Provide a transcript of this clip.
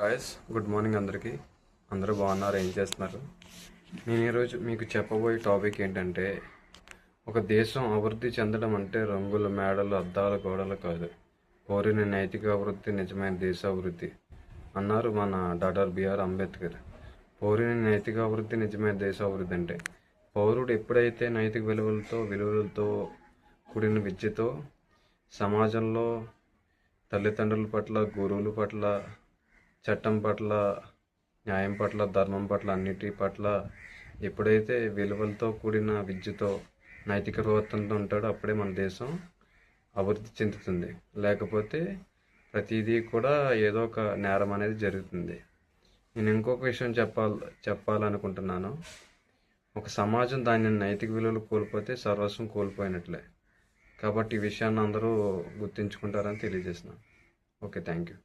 Guys good morning అందరికీ. అందరూ బాగున్నారు? ఏం చేస్తున్నారు? నేను ఈరోజు మీకు చెప్పబోయే టాపిక్ ఏంటంటే ఒక దేశం అభివృద్ధి చెందడం అంటే రంగుల మేడలు అద్దాల గోడలు కాదు. పౌరుని నైతిక అభివృద్ధి నిజమైన దేశాభివృద్ధి అన్నారు మన డాక్టర్ బిఆర్ అంబేద్కర్. పౌరుని నైతిక అభివృద్ధి నిజమైన దేశాభివృద్ధి అంటే పౌరుడు ఎప్పుడైతే నైతిక విలువలతో విలువలతో కూడిన విద్యతో సమాజంలో తల్లిదండ్రుల పట్ల గురువుల పట్ల చట్టం పట్ల న్యాయం పట్ల ధర్మం పట్ల అన్నిటి పట్ల ఎప్పుడైతే విలువలతో కూడిన విద్యతో నైతిక ప్రవర్తనతో ఉంటాడో అప్పుడే మన దేశం అభివృద్ధి చెందుతుంది. లేకపోతే ప్రతిదీ కూడా ఏదో ఒక నేరం అనేది జరుగుతుంది. నేను ఇంకొక విషయం చెప్పాలి చెప్పాలనుకుంటున్నాను. ఒక సమాజం దాని నైతిక విలువలు కోల్పోతే సర్వస్వం కోల్పోయినట్లే. కాబట్టి ఈ విషయాన్ని అందరూ గుర్తుంచుకుంటారని తెలియజేస్తున్నాను. Okay thank you.